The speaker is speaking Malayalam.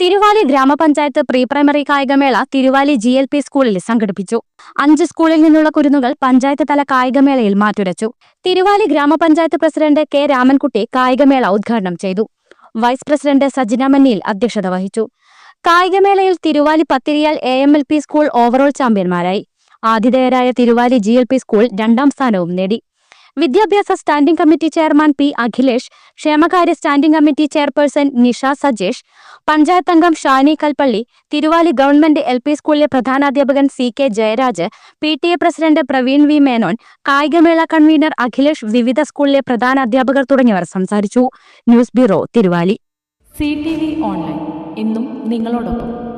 Thiruvali ഗ്രാമപഞ്ചായത്ത് പ്രീ പ്രൈമറി കായികമേള തിരുവാലി ജി എൽ പി സ്കൂളിൽ സംഘടിപ്പിച്ചു. അഞ്ച് സ്കൂളിൽ നിന്നുള്ള കുരുന്നുകൾ പഞ്ചായത്ത് തല കായികമേളയിൽ മാറ്റുരച്ചു. തിരുവാലി ഗ്രാമപഞ്ചായത്ത് പ്രസിഡന്റ് കെ രാമൻകുട്ടി കായികമേള ഉദ്ഘാടനം ചെയ്തു. വൈസ് പ്രസിഡന്റ് സജിന മന്നിയിൽ അധ്യക്ഷത വഹിച്ചു. കായികമേളയിൽ Thiruvali Pathiriyal A M L P school overall ചാമ്പ്യന്മാരായി. ആതിഥേയരായ Thiruvali G L P school രണ്ടാം സ്ഥാനവും നേടി. വിദ്യാഭ്യാസ standing committee chairman P Akhilesh ക്ഷേമകാര്യ standing committee chairperson Nisha Sajesh panchayat അംഗം Shani Kalppally Thiruvali government L P സ്കൂളിലെ പ്രധാനാധ്യാപകൻ C K Jayaraj P T A president Praveen V Menon കായികമേള കൺവീനർ അഖിലേഷ് വിവിധ സ്കൂളിലെ പ്രധാന അധ്യാപകർ തുടങ്ങിയവർ സംസാരിച്ചു. News bureau Thiruvali. C T V online. ഇന്നും നിങ്ങളോടൊപ്പം.